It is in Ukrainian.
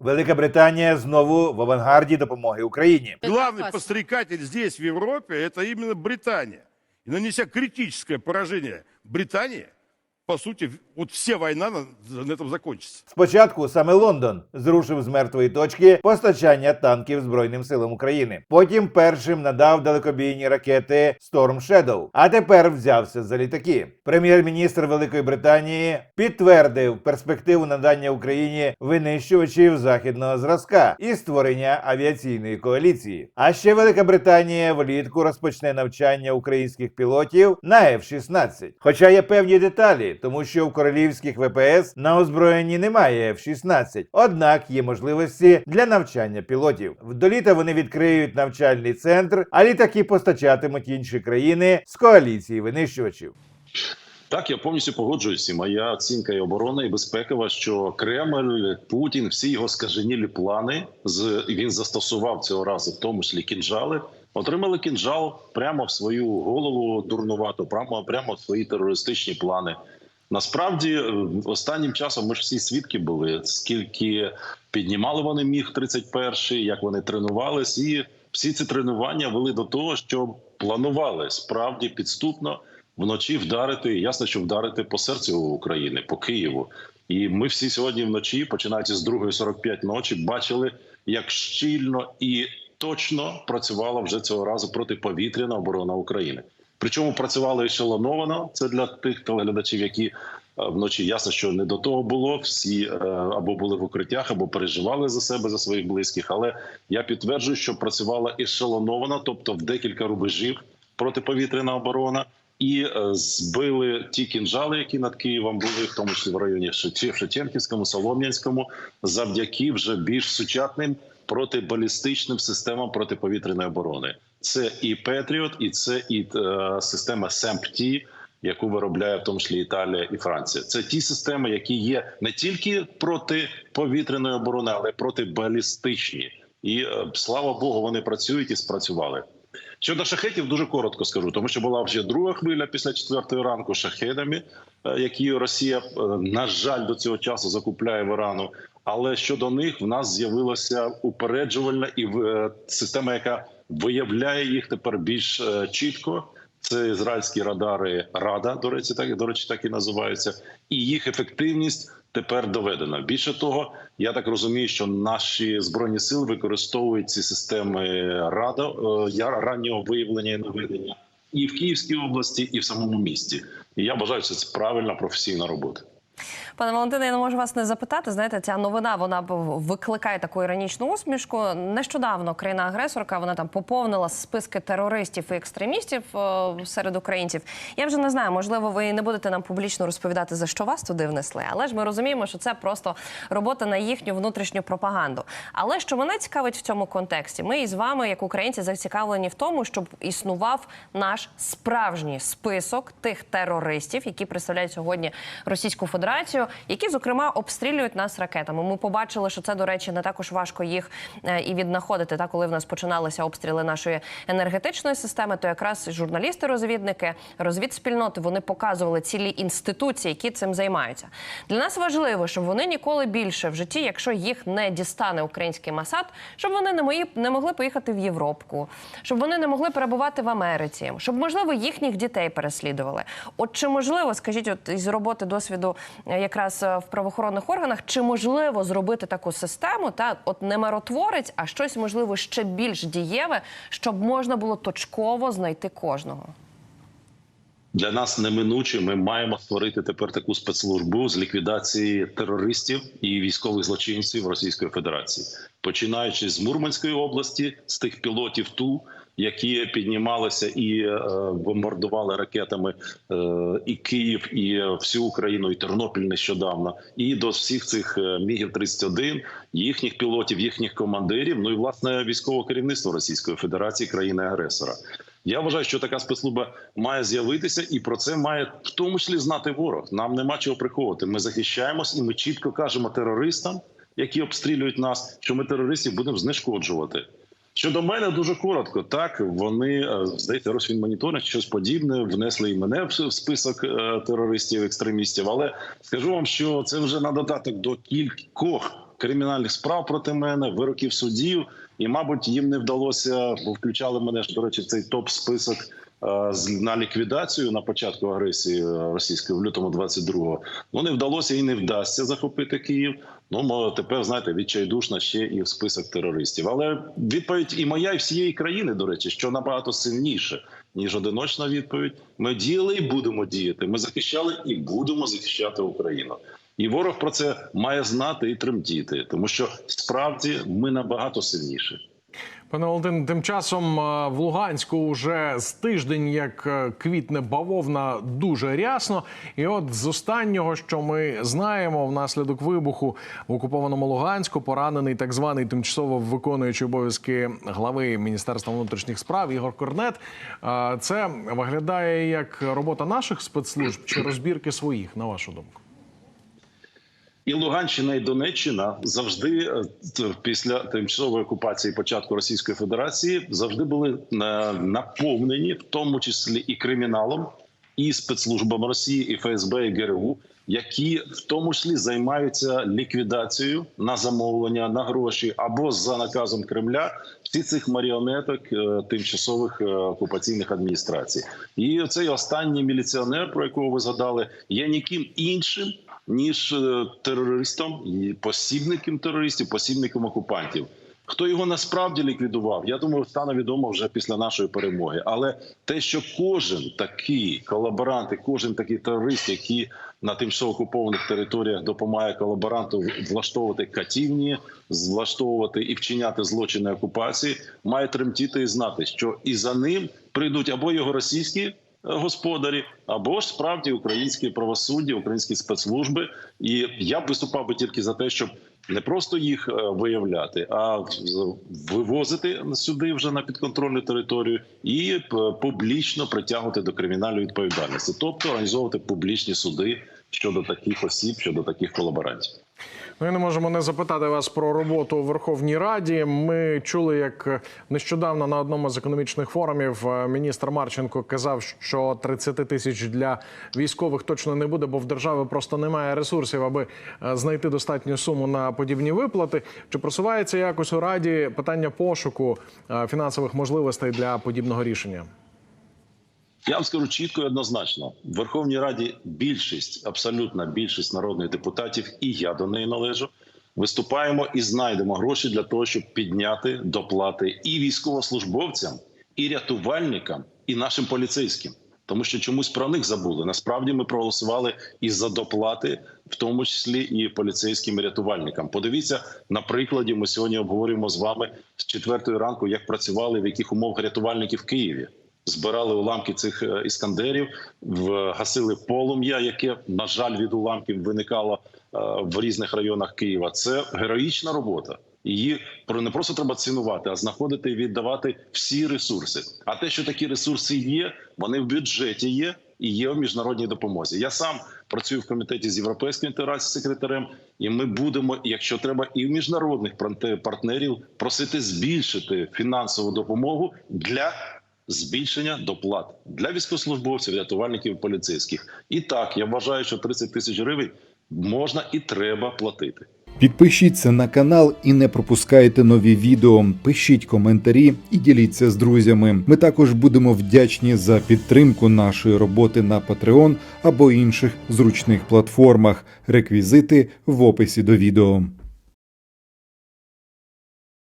Велика Британія знову в авангарді допомоги Україні. Главный подстрекатель здесь, в Европе, это именно Британия. И нанеся критическое поражение Британии, по сути, вот вся война на, этом закончится. Спочатку саме Лондон зрушив з мертвої точки постачання танків Збройним силам України. Потім першим надав далекобійні ракети Storm Shadow, а тепер взявся за літаки. Прем'єр-міністр Великої Британії підтвердив перспективу надання Україні винищувачів західного зразка і створення авіаційної коаліції. А ще Велика Британія влітку розпочне навчання українських пілотів на F-16. Хоча є певні деталі, тому що в королівських ВПС на озброєнні немає F-16, однак є можливості для навчання пілотів. До літа вони відкриють навчальний центр, а літаки постачатимуть інші країни з коаліції винищувачів. Так, я повністю погоджуюся. Моя оцінка і оборона і безпекова, що Кремль, Путін, всі його скаженілі плани з він застосував цього разу, в тому числі кінжали. Отримали кінжал прямо в свою голову дурнувату, прямо прямо в свої терористичні плани. Насправді, е, останнім часом ми ж всі свідки були, скільки піднімали вони міг 31 як вони тренувались, і всі ці тренування вели до того, що планували справді підступно вночі вдарити. Ясно, що вдарити по серцю України, по Києву. І ми всі сьогодні вночі, починаючи з 2.45 ночі, бачили, як щільно і точно працювала вже цього разу протиповітряна оборона України. Причому працювали ешелоновано. Це для тих телеглядачів, які е, вночі ясно, що не до того було. Всі е, або були в укриттях, або переживали за себе, за своїх близьких. Але я підтверджую, що працювала ешелоновано, тобто в декілька рубежів протиповітряна оборона. І е, збили ті кінжали, які над Києвом були, в тому числі в районі Шевче- Шевченківському, Солом'янському, завдяки вже більш сучасним протибалістичним системам протиповітряної оборони. Це і Петріот, і це і е, система СЕМПТІ, яку виробляє в тому числі Італія і Франція. Це ті системи, які є не тільки проти повітряної оборони, але й протибалістичні. І е, слава Богу, вони працюють і спрацювали. Щодо шахетів, дуже коротко скажу, тому що була вже друга хвиля після четвертої ранку з шахедами, е, які Росія е, на жаль до цього часу закупляє в Ірану. Але щодо них в нас з'явилася упереджувальна і е, система, яка виявляє їх тепер більш е, чітко. Це ізраїльські радари Рада, до речі, так до речі, так і називаються, і їх ефективність тепер доведена. Більше того, я так розумію, що наші збройні сили використовують ці системи Рада е, раннього виявлення і наведення і в Київській області, і в самому місті. І я вважаю, що це правильна професійна робота. Пане Валентине, я не можу вас не запитати. Знаєте, ця новина вона викликає таку іронічну усмішку. Нещодавно країна-агресорка вона там поповнила списки терористів і екстремістів е, серед українців. Я вже не знаю, можливо, ви не будете нам публічно розповідати за що вас туди внесли, але ж ми розуміємо, що це просто робота на їхню внутрішню пропаганду. Але що мене цікавить в цьому контексті, ми із вами, як українці, зацікавлені в тому, щоб існував наш справжній список тих терористів, які представляють сьогодні Російську Федерацію, які зокрема обстрілюють нас ракетами. Ми побачили, що це до речі не також важко їх е, і віднаходити. Та коли в нас починалися обстріли нашої енергетичної системи, то якраз журналісти-розвідники, розвідспільноти вони показували цілі інституції, які цим займаються. Для нас важливо, щоб вони ніколи більше в житті, якщо їх не дістане український масад, щоб вони не мої не могли поїхати в Європку, щоб вони не могли перебувати в Америці, щоб можливо їхніх дітей переслідували. От чи можливо, скажіть, от із роботи досвіду якраз е, в правоохоронних органах, чи можливо зробити таку систему, та от не миротворець, а щось можливо ще більш дієве, щоб можна було точково знайти кожного? Для нас неминуче ми маємо створити тепер таку спецслужбу з ліквідації терористів і військових злочинців Російської Федерації, починаючи з Мурманської області, з тих пілотів ту, які піднімалися і е, бомбардували ракетами е, і Київ, і всю Україну, і Тернопіль нещодавно, і до всіх цих е, мігів 31 їхніх пілотів, їхніх командирів. Ну і власне військове керівництво Російської Федерації, країни агресора. Я вважаю, що така спецслужба має з'явитися, і про це має в тому числі знати ворог. Нам нема чого приховувати. Ми захищаємось, і ми чітко кажемо терористам, які обстрілюють нас, що ми терористів будемо знешкоджувати. Щодо мене дуже коротко. Так вони здається, здається, Росфінмоніторинг, щось подібне внесли і мене в в список е, терористів, екстремістів. Але скажу вам, що це вже на додаток до кількох кримінальних справ проти мене, вироків судів. І, мабуть, їм не вдалося, бо включали мене ж, до речі, цей топ список е, на ліквідацію на початку агресії е, російської в лютому 22-го. Ну не вдалося і не вдасться захопити Київ. Ну тепер знаєте, відчайдушна ще і в список терористів. Але відповідь і моя, і всієї країни, до речі, що набагато сильніше ніж одиночна відповідь. Ми діяли і будемо діяти. Ми захищали і будемо захищати Україну. І ворог про це має знати і тремтіти, тому що справді ми набагато сильніші. Пане Валентин, тим часом е, в Луганську вже з тиждень як е, квітне бавовна дуже рясно. І от з останнього, що ми знаємо, внаслідок вибуху в окупованому Луганську поранений так званий тимчасово виконуючий обов'язки глави Міністерства внутрішніх справ Ігор Корнет. Е, Це виглядає як робота наших спецслужб чи розбірки своїх, на вашу думку? І Луганщина і Донеччина завжди е, після тимчасової окупації початку Російської Федерації завжди були е, наповнені, в тому числі і криміналом, і спецслужбами Росії, і ФСБ, і ГРУ, які в тому числі займаються ліквідацією на замовлення на гроші або за наказом Кремля всі цих маріонеток е, тимчасових окупаційних адміністрацій. І цей останній міліціонер, про якого ви згадали, є ніким іншим ніж е, терористом, і посібником терористів, посібником окупантів. Хто його насправді ліквідував, я думаю, стане відомо вже після нашої перемоги. Але те, що кожен такий колаборант, і кожен такий терорист, який на тимчасово окупованих територіях допомагає колаборанту влаштовувати катівні, влаштовувати і вчиняти злочини окупації, має тремтіти і знати, що і за ним прийдуть або його російські господарі, або ж справді українське правосуддя, українські спецслужби. І я б виступав би тільки за те, щоб не просто їх е, виявляти, а вивозити сюди вже на підконтрольну територію і е, публічно притягувати до кримінальної відповідальності, тобто організовувати публічні суди щодо таких осіб, щодо таких колаборантів. Ми не можемо не запитати вас про роботу у Верховній Раді. Ми чули, як нещодавно на одному з економічних форумів е, міністр Марченко казав, що 30 тисяч для військових точно не буде, бо в держави просто немає ресурсів, аби е, знайти достатню суму на подібні виплати. Чи просувається якось у раді питання пошуку е, фінансових можливостей для подібного рішення? Я вам скажу чітко і однозначно: в Верховній Раді більшість, абсолютна більшість народних депутатів, і я до неї належу. Виступаємо і знайдемо гроші для того, щоб підняти доплати і військовослужбовцям, і рятувальникам, і нашим поліцейським. Тому що чомусь про них забули. Насправді ми проголосували і за доплати, в тому числі і поліцейським і рятувальникам. Подивіться на прикладі. Ми сьогодні обговорюємо з вами з четвертої ранку, як працювали в яких умовах рятувальники в Києві збирали уламки цих е, іскандерів, гасили полум'я, яке на жаль від уламків виникало е, в різних районах Києва. Це героїчна робота. Її не просто треба цінувати, а знаходити і віддавати всі ресурси. А те, що такі ресурси є, вони в бюджеті є і є в міжнародній допомозі. Я сам працюю в комітеті з європейської інтеграції секретарем, і ми будемо, якщо треба, і в міжнародних партнерів просити збільшити фінансову допомогу для збільшення доплат для військовослужбовців, рятувальників поліцейських. І так я вважаю, що 30 тисяч гривень можна і треба платити. Підпишіться на канал і не пропускайте нові відео. Пишіть коментарі і діліться з друзями. Ми також будемо вдячні за підтримку нашої роботи на Patreon або інших зручних платформах. Реквізити в описі до відео.